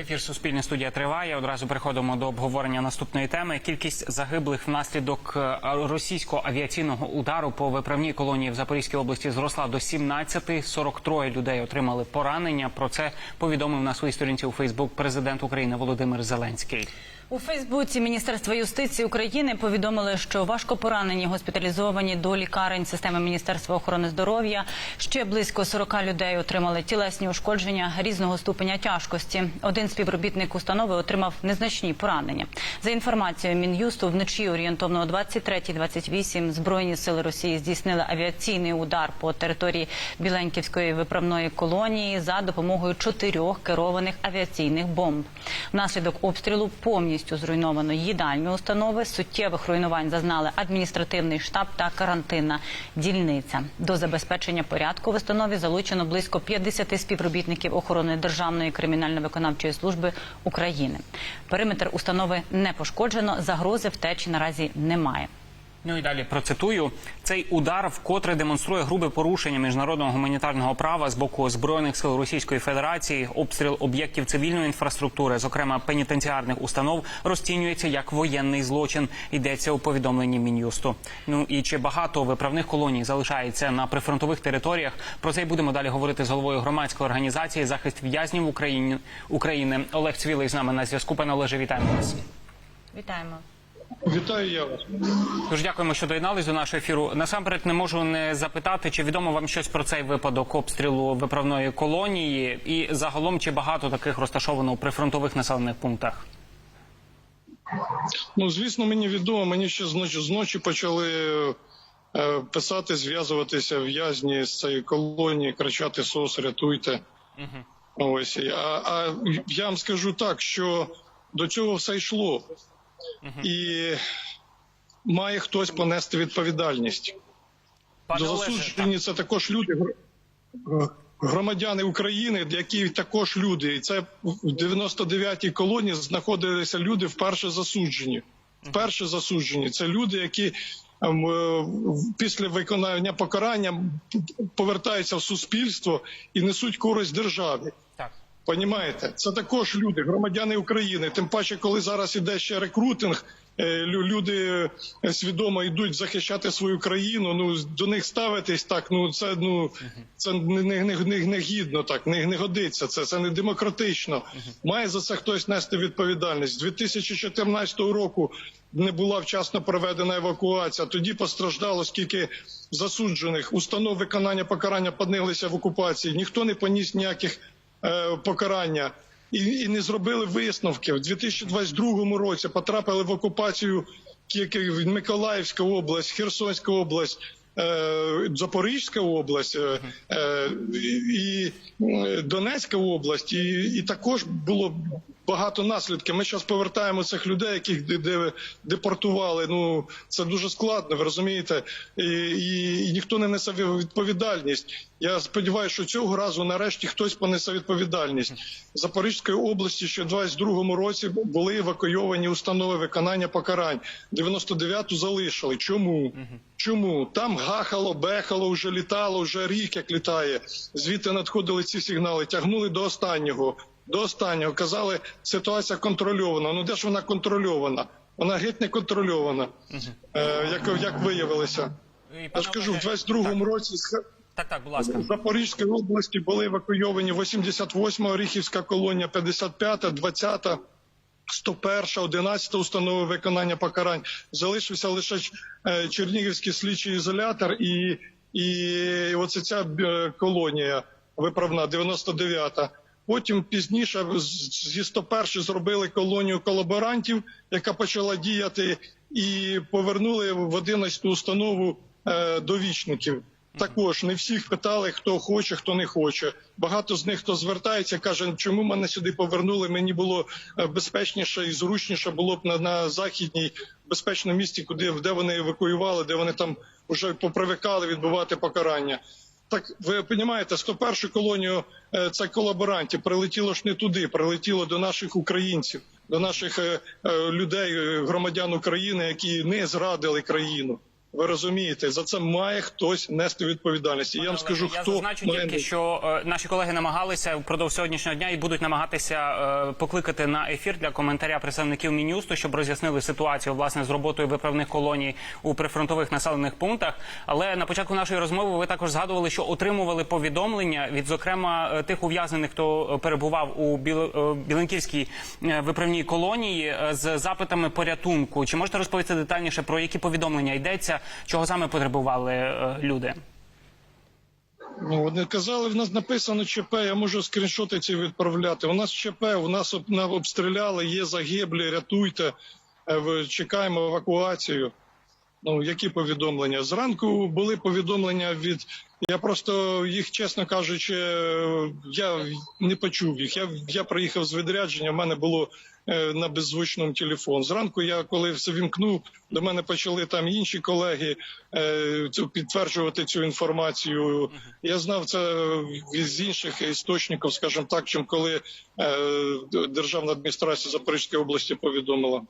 Ефір Суспільне студія триває. Одразу переходимо до обговорення наступної теми. Кількість загиблих внаслідок е, російського авіаційного удару по виправній колонії в Запорізькій області зросла до 17. 43 людей отримали поранення. Про це повідомив на своїй сторінці у Фейсбук президент України Володимир Зеленський. У Фейсбуці Міністерства юстиції України повідомили, що важко поранені госпіталізовані до лікарень системи Міністерства охорони здоров'я. Ще близько 40 людей отримали тілесні ушкодження різного ступеня тяжкості. Один співробітник установи отримав незначні поранення. За інформацією Мін'юсту, вночі орієнтовно о 23.28 збройні сили Росії здійснили авіаційний удар по території Біленьківської виправної колонії за допомогою чотирьох керованих авіаційних бомб. Внаслідок обстрілу повністю зруйновано їдальні установи. Суттєвих руйнувань зазнали адміністративний штаб та карантинна дільниця. До забезпечення порядку в установі залучено близько 50 співробітників охорони Державної кримінально-виконавчої служби України. Периметр установи не пошкоджено. Загрози втечі наразі немає. Ну і далі процитую цей удар вкотре демонструє грубе порушення міжнародного гуманітарного права з боку збройних сил Російської Федерації. Обстріл об'єктів цивільної інфраструктури, зокрема пенітенціарних установ, розцінюється як воєнний злочин. Йдеться у повідомленні мін'юсту. Ну і чи багато виправних колоній залишається на прифронтових територіях? Про це й будемо далі говорити з головою громадської організації захист в'язнів України України Олег Цвілий з нами на зв'язку. Пане Олеже, вітаємо вас. Вітаємо. Вітаю я вас. Дуже дякуємо, що доєднались до нашого ефіру. Насамперед не можу не запитати, чи відомо вам щось про цей випадок обстрілу виправної колонії, і загалом чи багато таких розташовано у прифронтових населених пунктах. Ну звісно, мені відомо. Мені ще зночі почали е, писати, зв'язуватися в'язні з цієї колонії, кричати СОС, рятуйте. Угу. Ось а, а я вам скажу так, що до цього все йшло. І має хтось понести відповідальність. Пане До засуджені це також люди. Громадяни України, які також люди, і це в 99-й колонії знаходилися люди вперше засуджені. Вперше засуджені. Це люди, які після виконання покарання повертаються в суспільство і несуть користь державі. Понімаєте? Це також люди, громадяни України. Тим паче, коли зараз іде ще рекрутинг, люди свідомо йдуть захищати свою країну. Ну до них ставитись так. Ну це ну це не не, не, не гідно, так не, не годиться. Це це не демократично. Має за це хтось нести відповідальність. З 2014 року не була вчасно проведена евакуація. Тоді постраждало скільки засуджених установ виконання покарання поднилися в окупації. Ніхто не поніс ніяких е, покарання і, і не зробили висновки в 2022 році. Потрапили в окупацію Миколаївська область, Херсонська область. Запорізька область і Донецька область, і і також було багато наслідків. Ми зараз повертаємо цих людей, яких депортували. Ну це дуже складно, ви розумієте, і, і, і ніхто не несе відповідальність. Я сподіваюся, що цього разу нарешті хтось понесе відповідальність Запорізької області. Ще в 22-му році були евакуйовані установи виконання покарань. 99-ту залишили. Чому? Чому там гахало, бехало, вже літало, вже рік як літає. Звідти надходили ці сигнали, тягнули до останнього. До останнього казали, ситуація контрольована. Ну де ж вона контрольована? Вона геть не контрольована, е, як як виявилося. Я ж кажу, в 22-му році так, так, будь ласка. в Запорізькій області були евакуйовані 88-ма Оріхівська колонія, 55-та, 20-та. 101, 11 установи виконання покарань залишився лише Чернігівський слідчий ізолятор і і оце ця колонія виправна 99-та. Потім пізніше зі 101 зробили колонію колаборантів, яка почала діяти, і повернули в 11 установу е, довічників. Також не всіх питали, хто хоче, хто не хоче. Багато з них хто звертається, каже, чому мене сюди повернули. Мені було безпечніше і зручніше було б на, на західній безпечному місці, куди де вони евакуювали, де вони там вже попривикали відбувати покарання. Так ви розумієте, 101 колонію це колаборантів прилетіло ж не туди, прилетіло до наших українців, до наших людей, громадян України, які не зрадили країну. Ви розумієте, за це має хтось нести відповідальність. І я вам скажу, я хто зазначу тільки, що е, наші колеги намагалися впродовж сьогоднішнього дня і будуть намагатися е, покликати на ефір для коментаря представників мінюсту, щоб роз'яснили ситуацію власне з роботою виправних колоній у прифронтових населених пунктах. Але на початку нашої розмови ви також згадували, що отримували повідомлення від зокрема е, тих ув'язнених, хто е, перебував у Біл- е, Біленківській виправній колонії з запитами порятунку. Чи можете розповісти детальніше про які повідомлення йдеться, чого саме потребували е, люди? Ну, вони казали, в нас написано ЧП, я можу скріншоти ці відправляти. У нас ЧП, у нас обстріляли, є загиблі, рятуйте, е, чекаємо евакуацію. Ну, які повідомлення? Зранку були повідомлення від. Я просто їх, чесно кажучи, я не почув їх. Я, я приїхав з відрядження, в мене було е, на беззвучному телефон. Зранку я коли все вімкнув, до мене почали там інші колеги е, цю- підтверджувати цю інформацію. Я знав це з інших істочників, скажімо так, чим коли е, Державна адміністрація Запорізької області повідомила.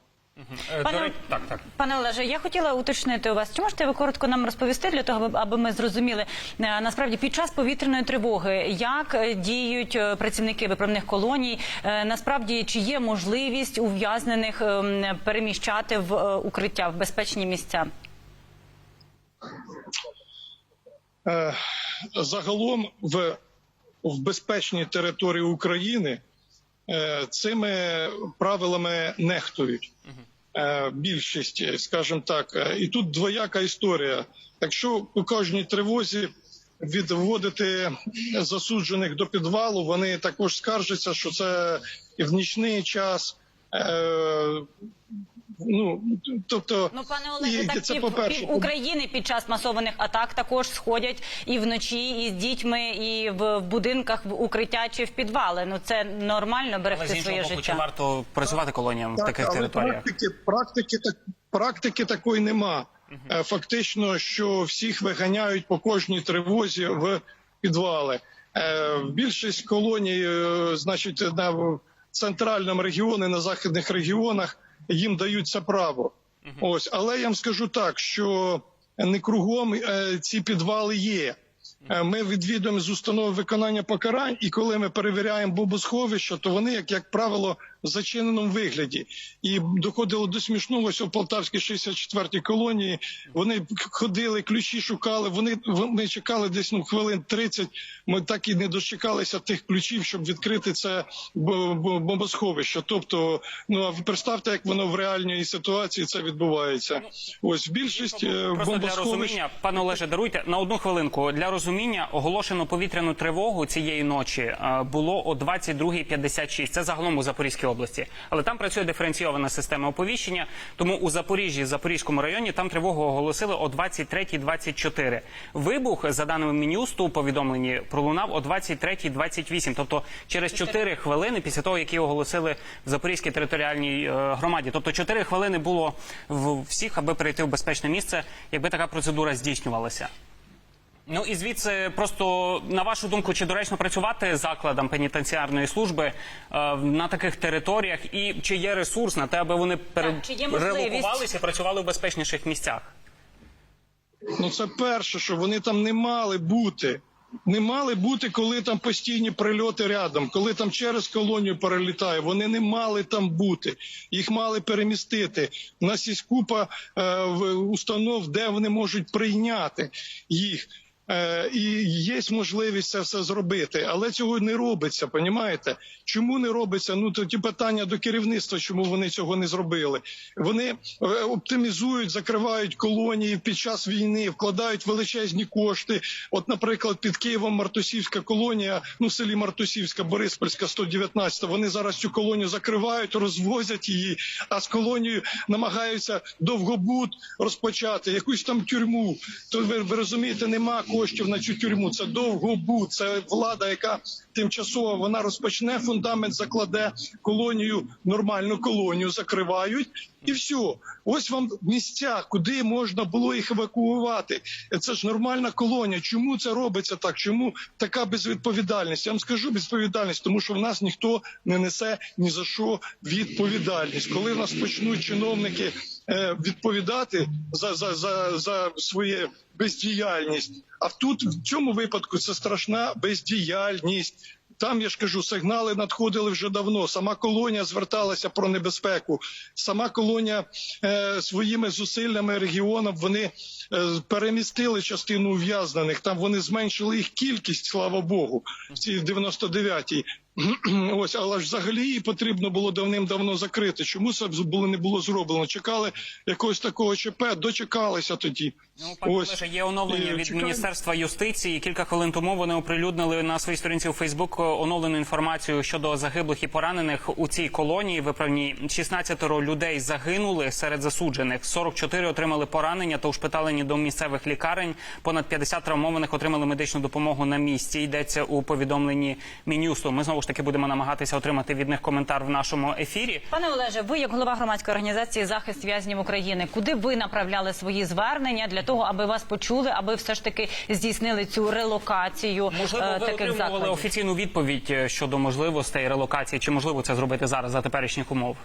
Е, Пане- так, так. Пане Олеже, я хотіла уточнити у вас. Чи можете ви коротко нам розповісти для того, аби- ми зрозуміли е, насправді під час повітряної тривоги, як е, діють працівники виправних колоній? Насправді, чи є можливість ув'язнених ем, переміщати в укриття в безпечні місця? Загалом в, в безпечній території України цими правилами нехтують. Е, більшість, скажімо так, Е, і тут двояка історія. Якщо у кожній тривозі відводити засуджених до підвалу, вони також скаржаться, що це і в нічний час. Ну, тобто, Ну, пане Олеже, так це пів, по-перше. пів України під час масованих атак також сходять і вночі, і з дітьми, і в, в будинках в укриття чи в підвали. Ну це нормально берегти іншого своє боку, чи життя. варто працювати колоніям в Так, таких але територіях? Практики, практики, так, практики такої нема. Е, Фактично, що всіх виганяють по кожній тривозі в підвали. Е, Більшість колоній, е, значить, на центральному регіоні, на західних регіонах їм дають це право. Ось, але я вам скажу так, що не кругом е, ці підвали є. Е, Ми відвідуємо з установи виконання покарань, і коли ми перевіряємо бомбосховища, то вони, як, як правило, в зачиненому вигляді. І доходило до смішного, ось у Полтавській 64-й колонії. Вони ходили, ключі шукали. Вони ми чекали десь ну хвилин 30, Ми так і не дочекалися тих ключів, щоб відкрити це бо- бо- бомбосховище. Тобто, ну а ви представте, як воно в реальній ситуації це відбувається. Ось більшість е, Просто для розуміння, пане Олеже, даруйте на одну хвилинку. Для розуміння оголошено повітряну тривогу цієї ночі е, було о 22.56. Це загалом у Запорізькій області. Але там працює диференційована система оповіщення. Тому у Запоріжжі, Запорізькому районі, там тривогу оголосили о 23.24. Вибух, за даними Мінюсту, у повідомленні пролунав о 23.28. Тобто через 4 хвилини після того, як її оголосили в Запорізькій територіальній е, громаді. Тобто 4 хвилини було в всіх, аби перейти в безпечне місце, якби така процедура здійснювалася. Ну і звідси просто на вашу думку, чи доречно працювати закладам пенітенціарної служби е, на таких територіях, і чи є ресурс на те, аби вони пере... чи є можливість? релокувалися і працювали в безпечніших місцях? Ну це перше, що вони там не мали бути. Не мали бути, коли там постійні прильоти рядом, коли там через колонію перелітає. Вони не мали там бути. Їх мали перемістити. У нас є купа е, в- установ, де вони можуть прийняти їх. Е, і є можливість це все зробити, але цього не робиться. Понімаєте? Чому не робиться? Ну тоді питання до керівництва, чому вони цього не зробили. Вони е, оптимізують, закривають колонії під час війни, вкладають величезні кошти. От, наприклад, під Києвом Мартусівська колонія, ну в селі Мартусівська, Бориспольська, 119, Вони зараз цю колонію закривають, розвозять її, а з колонією намагаються довгобуд розпочати, якусь там тюрму. То ви, ви розумієте, нема коштів на цю тюрму. Це довгобуд, це влада, яка тимчасово вона розпочне фундамент, закладе колонію, нормальну колонію закривають. І все, ось вам місця, куди можна було їх евакуювати. Це ж нормальна колонія. Чому це робиться так? Чому така безвідповідальність? Я вам скажу безвідповідальність, тому що в нас ніхто не несе ні за що відповідальність. Коли в нас почнуть чиновники відповідати за, за, за, за своє бездіяльність. А тут в цьому випадку це страшна бездіяльність. Там я ж кажу, сигнали надходили вже давно. Сама колонія зверталася про небезпеку. Сама колонія е, своїми зусиллями регіоном вони е, перемістили частину ув'язнених. Там вони зменшили їх кількість, слава Богу, в цій 99-й. Ось, але ж взагалі її потрібно було давним-давно закрити. Чому це було не було зроблено? Чекали якогось такого ЧП, дочекалися тоді. Ну, пане Ось. Олеже, є оновлення Е, від чекаємо. Міністерства юстиції. Кілька хвилин тому вони оприлюднили на своїй сторінці у Фейсбук оновлену інформацію щодо загиблих і поранених у цій колонії. Виправні 16 людей загинули серед засуджених. 44 отримали поранення та ушпиталені до місцевих лікарень. Понад 50 травмованих отримали медичну допомогу на місці. Йдеться у повідомленні Мінюсту. Ми знову ж таки будемо намагатися отримати від них коментар в нашому ефірі. Пане Олеже, ви як голова громадської організації захист в'язнів України, куди ви направляли свої звернення для того, аби вас почули, аби все ж таки здійснили цю релокацію Можливо, е, ви таких отримували закладів? офіційну відповідь е, щодо можливостей релокації. Чи можливо це зробити зараз за теперішніх умов?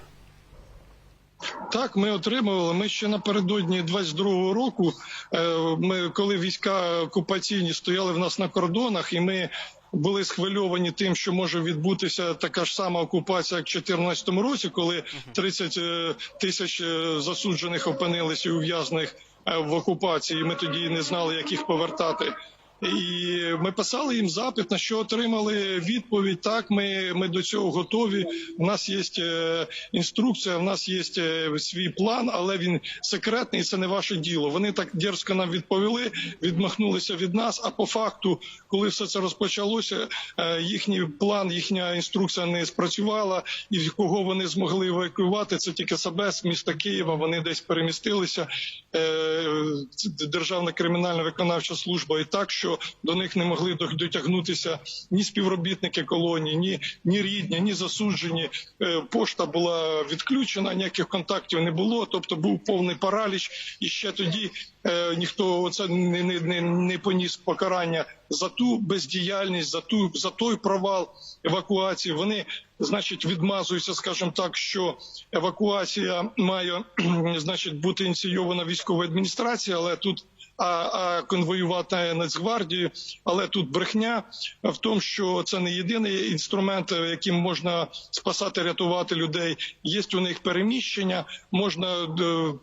Так, ми отримували. Ми ще напередодні 22-го року, е, ми коли війська окупаційні стояли в нас на кордонах, і ми були схвильовані тим, що може відбутися така ж сама окупація, як в 2014 році, коли 30 е, тисяч засуджених опинилися і ув'язаних е, в окупації. Ми тоді не знали, як їх повертати. І ми писали їм запит, на що отримали відповідь. Так, ми, ми до цього готові. У нас є е, інструкція, в нас є е, свій план, але він секретний. Це не ваше діло. Вони так дерзко нам відповіли, відмахнулися від нас. А по факту, коли все це розпочалося, е, їхній план, їхня інструкція не спрацювала, і кого вони змогли евакуювати, це тільки себе з міста Києва. Вони десь перемістилися. Державна кримінальна виконавча служба і так, що до них не могли до- дотягнутися ні співробітники колонії, ні, ні рідні, ні засуджені. Е, Пошта була відключена, ніяких контактів не було. Тобто був повний параліч, і ще тоді ніхто це не, не, не, не поніс покарання за ту бездіяльність, за ту за той провал евакуації. Вони, значить, відмазуються, скажімо так, що евакуація має значить бути ініційована військовою адміністрацією, але тут. А, а конвоювати Нацгвардію, але тут брехня в тому, що це не єдиний інструмент, яким можна спасати, рятувати людей. Є у них переміщення, можна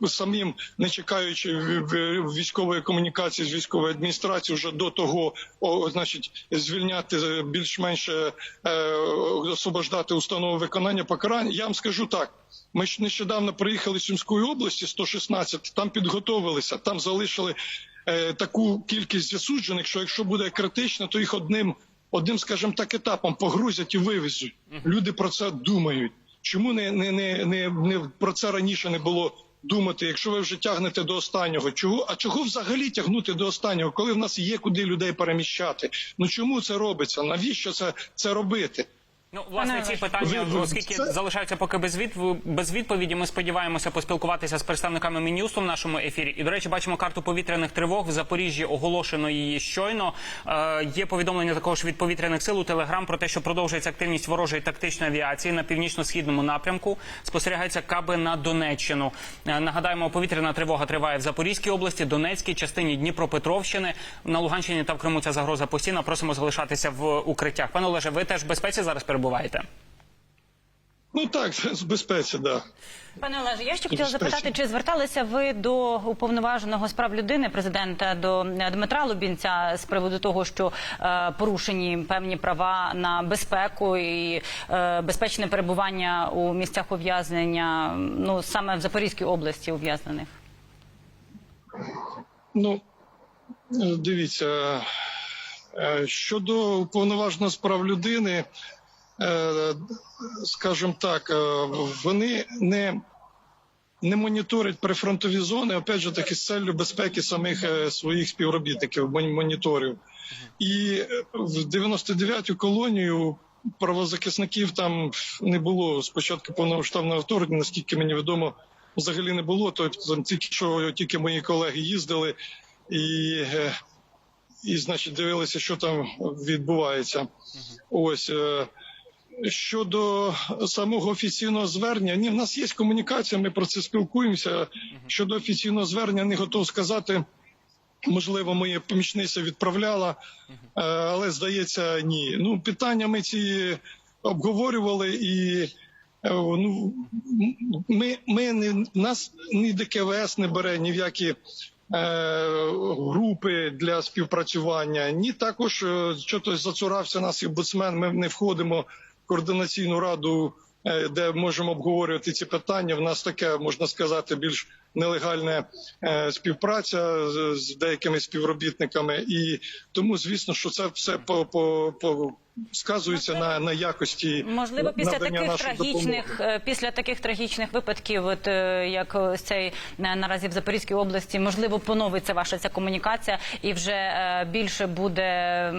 е, самим, не чекаючи військової комунікації з військовою адміністрацією, вже до того, о, значить, звільняти е, більш-менш е, освобождати установи виконання покарань. Я вам скажу так. Ми ж нещодавно приїхали з Сумської області, 116, там підготовилися, там залишили е, таку кількість засуджених, що якщо буде критично, то їх одним, одним, скажімо так, етапом погрузять і вивезуть. Люди про це думають. Чому не, не, не, не, не про це раніше не було думати, якщо ви вже тягнете до останнього? Чого? А чого взагалі тягнути до останнього, коли в нас є куди людей переміщати? Ну чому це робиться? Навіщо це, це робити? Ну, власне, ці питання, оскільки залишаються поки без, відв... без відповіді, ми сподіваємося поспілкуватися з представниками Мін'юсту в нашому ефірі. І, до речі, бачимо карту повітряних тривог. В Запоріжжі оголошено її щойно. Е, є повідомлення також від повітряних сил у Телеграм про те, що продовжується активність ворожої тактичної авіації на північно-східному напрямку. Спостерігаються каби на Донеччину. Е, нагадаємо, повітряна тривога триває в Запорізькій області, Донецькій частині Дніпропетровщини. На Луганщині та в Криму ця загроза постійна. Просимо залишатися в укриттях. Пане Олеже, ви теж в безпеці зараз перебуваєте? Ну так, з безпеці, да. Пане Олеже, я ще хотіла запитати, чи зверталися ви до уповноваженого з прав людини президента до Дмитра Лубінця з приводу того, що е, порушені певні права на безпеку і е, безпечне перебування у місцях ув'язнення, ну саме в Запорізькій області ув'язнених? Ну, е, дивіться, е, щодо уповноваженого з прав людини, скажімо так, е, вони не, не моніторять прифронтові зони, опять же таки, з целью безпеки самих е, своїх співробітників, моніторів. І е, в 99-ю колонію правозахисників там не було спочатку повномасштабного вторгнення, наскільки мені відомо, взагалі не було. Тобто там тільки що тільки мої колеги їздили і, е, і значить, дивилися, що там відбувається. Ось. Е, Щодо самого офіційного звернення, ні, в нас є комунікація, ми про це спілкуємося. Щодо офіційного звернення, не готов сказати. Можливо, моя помічниця відправляла, е, але здається, ні. Ну, питання ми ці обговорювали, і е, ну, ми, ми не нас ні ДКВС не бере ні в які. е, Групи для співпрацювання, ні також е, що то зацурався нас і омбудсмен. Ми не входимо координаційну раду, е, де можемо обговорювати ці питання. В нас таке можна сказати більш нелегальна е, співпраця з, деякими співробітниками, і тому звісно, що це все по, по, по сказується на, на якості Можливо, після таких трагічних допомоги. е, після таких трагічних випадків, от е, як ось цей наразі в Запорізькій області, можливо, поновиться ваша ця комунікація і вже більше буде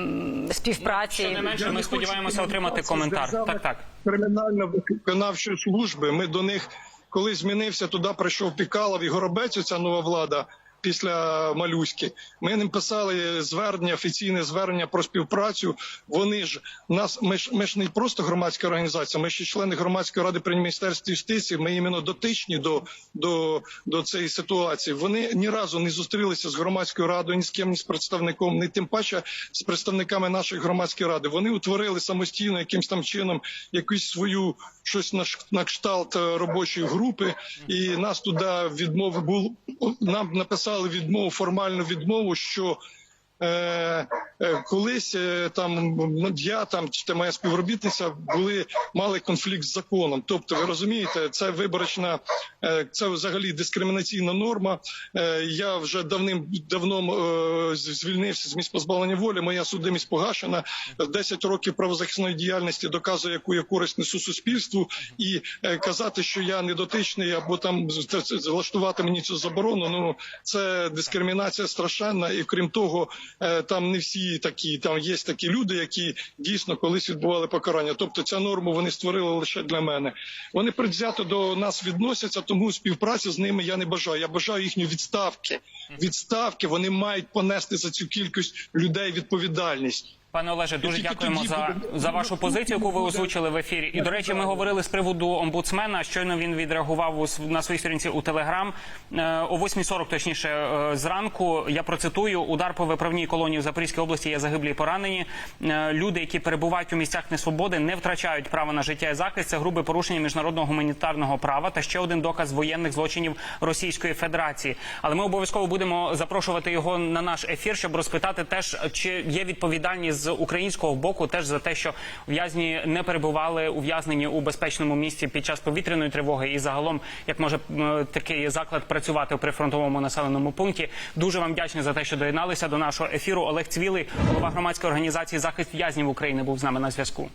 співпраці. Що не менше, Я ми не сподіваємося отримати коментар. Так, так. кримінально-виконавчої служби. Ми до них, коли змінився, туди прийшов Пікалов і Горобець, ця нова влада. Після Малюськи ми ним писали звернення, офіційне звернення про співпрацю. Вони ж нас, ми ж ми ж не просто громадська організація. Ми ще члени громадської ради при міністерстві юстиції. Ми іменно дотичні до, до, до цієї ситуації. Вони ні разу не зустрілися з громадською радою, ні з ким, ні з представником, ні тим паче з представниками нашої громадської ради. Вони утворили самостійно якимсь там чином якусь свою щось на, на кшталт е, робочої групи, і нас туди відмови було нам написали відмову, формальну відмову, що е, колись е, там я там чи та моя співробітниця були мали конфлікт з законом. Тобто, ви розумієте, це виборочна, е, це взагалі дискримінаційна норма. Е, я вже давним давно е, звільнився з місць позбавлення волі. Моя судимість погашена. 10 років правозахисної діяльності доказує, яку я користь несу суспільству, і е, казати, що я недотичний або там влаштувати мені цю заборону. Ну це дискримінація страшенна, і крім того, е, там не всі такі. Там є такі люди, які дійсно колись відбували покарання. Тобто, ця норму вони створили лише для мене. Вони предвзято до нас відносяться, тому співпраці з ними я не бажаю. Я бажаю їхньої відставки. Відставки вони мають понести за цю кількість людей відповідальність. Пане Олеже, дуже тільки дякуємо за, буде- за вашу позицію, яку ви озвучили в ефірі. І до речі, ми говорили з приводу омбудсмена. Щойно він відреагував у на своїй сторінці у Телеграм Е, о 8.40, точніше е, зранку. Я процитую: удар по виправній колонії в Запорізькій області є загиблі і поранені. Е, Люди, які перебувають у місцях несвободи, не втрачають права на життя і захист. Це грубе порушення міжнародного гуманітарного права та ще один доказ воєнних злочинів Російської Федерації. Але ми обов'язково будемо запрошувати його на наш ефір, щоб розпитати теж, чи є відповідальність з українського боку, теж за те, що в'язні не перебували ув'язнені у безпечному місці під час повітряної тривоги, і загалом як може такий заклад працювати у прифронтовому населеному пункті. Дуже вам вдячні за те, що доєдналися до нашого ефіру. Олег Цвілий, голова громадської організації захист в'язнів України, був з нами на зв'язку.